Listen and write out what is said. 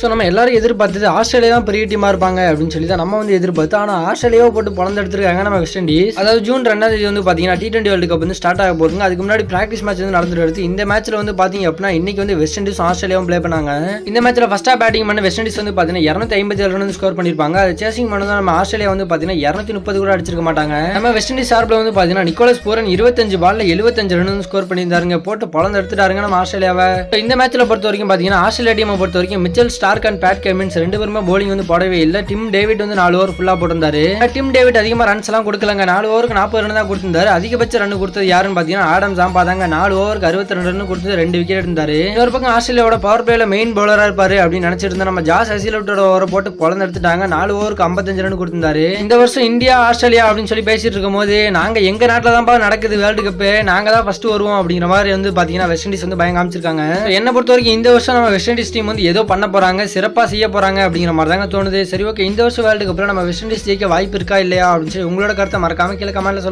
So நம்ம எல்லாரும் எதிர்பார்த்தது ஆஸ்திரேலியா தான் பெரிய டீமா இருப்பாங்க அப்படின்னு சொல்லி தான் நம்ம வந்து எதிர்பார்த்து ஆனால் ஆஸ்திரேலியாவை போட்டு பழந்தெடுத்துருக்காங்க நம்ம வெஸ்ட் இண்டீஸ் அதாவது ஜூன் ரெண்டாம் தேதி வந்து பார்த்தீங்கன்னா டி டுவெண்ட்டி வேர்ல்டு கப் வந்து ஸ்டார்ட் ஆக போகுதுங்க. அதுக்கு முன்னாடி ப்ராக்டிஸ் மேட்ச் வந்து நடந்துட்டு வருது. இந்த மேட்ச்சில் வந்து பார்த்தீங்க அப்படின்னா இன்னைக்கு வந்து வெஸ்ட் இண்டீஸ் ஆஸ்திரேலியாவும் ப்ளே பண்ணாங்க. இந்த மேட்ச்சில் ஃபஸ்ட்டாக பேட்டிங் பண்ண வெஸ்ட் இண்டீஸ் வந்து பார்த்தீங்கன்னா இரநூத்தி ஐம்பத்தி ஏழு ரன் ஸ்கோர் பண்ணிருப்பாங்க. அது சேசிங் தான் நம்ம ஆஸ்திரேலியா வந்து பார்த்தீங்கன்னா இரநூத்தி முப்பது கூட அடிச்சிருக்க மாட்டாங்க. நம்ம வெஸ்ட் இண்டீஸ் சார்பில் வந்து பார்த்தீங்கன்னா நிக்கோலஸ் பூரன் இருபத்தஞ்சு பால்ல எழுபத்தஞ்சு ரன் ஸ்கோர் பண்ணியிருந்தாருங்க. போட்டு பழந்தெடுத்துட்டாருங்க நம்ம ஆஸ்திரேலியாவை. இந்த மேட்சில் பொறுத்த வரைக்கும் பார்த்தீங்கன்னா ஆஸ்திரேலியா டீமை பொறுத்த வரைக்கும் Mitchell Starc and Pat Cummins ரெண்டு பேருமே போலிங் வந்து போடவே இல்லை. டிம் டேவிட் வந்து நாலு ஓவர் ஃபுல்லா போட்டிருந்தாரு. டிம் டேவிட் அதிகமாக ரன்ஸ் எல்லாம் கொடுக்கலங்க. நாலு ஓவருக்கு நாற்பது ரன் தான் கொடுத்திருந்தாரு. அதிகபட்ச ரன் கொடுத்தது யாருன்னு பாத்தீங்கன்னா ஆடம் சாம்பா தாங்க. நாலு ஓவருக்கு அறுபத்தி ரெண்டு ரன் கொடுத்து ரெண்டு விக்கெட் இருந்தாரு இன்னொரு பக்கம் ஆஸ்திரேலியாவோட பவர் பிளேல மெயின் பவுலராக இருப்பாரு அப்படின்னு நினைச்சிட்டு இருந்தா நம்ம ஜாஸ் அசிலோட்டோட ஓவரை போட்டு குழந்தை எடுத்துட்டாங்க. நாலு ஓவருக்கு ஐம்பத்தஞ்சு ரன் கொடுத்திருந்தாரு. இந்த வருஷம் இந்தியா ஆஸ்திரேலியா அப்படின்னு சொல்லி பேசிட்டு இருக்கும் போது நாங்க எங்க நாட்டில் தான்ப்பா நடக்குது வேர்ல்டு கப்பு நாங்க தான் ஃபர்ஸ்ட் வருவோம் அப்படிங்கிற மாதிரி வந்து பார்த்தீங்கன்னா வெஸ்ட் இண்டீஸ் வந்து பயம் காமிச்சிருக்காங்க என்னை பொறுத்த வரைக்கும் இந்த வருஷம் நம்ம வெஸ்ட் இண்டீஸ் டீம் வந்து ஏதோ பண்ண போறாங்க. சிறப்பா செய்ய போறாங்க அப்படிங்கிற மாதிரி தாங்க தோணுது. சரி ஓகே இந்த வருஷம் வேர்ல்டுக்கு அப்புறம் நம்ம வெஸ்ட் இண்டீஸ் ஜெயிக்க வாய்ப்பு இருக்கா இல்லையா அப்படின்னு சொல்லி உங்களோட கருத்தை மறக்காம கீழே கமெண்ட்டில் சொல்லுங்கள்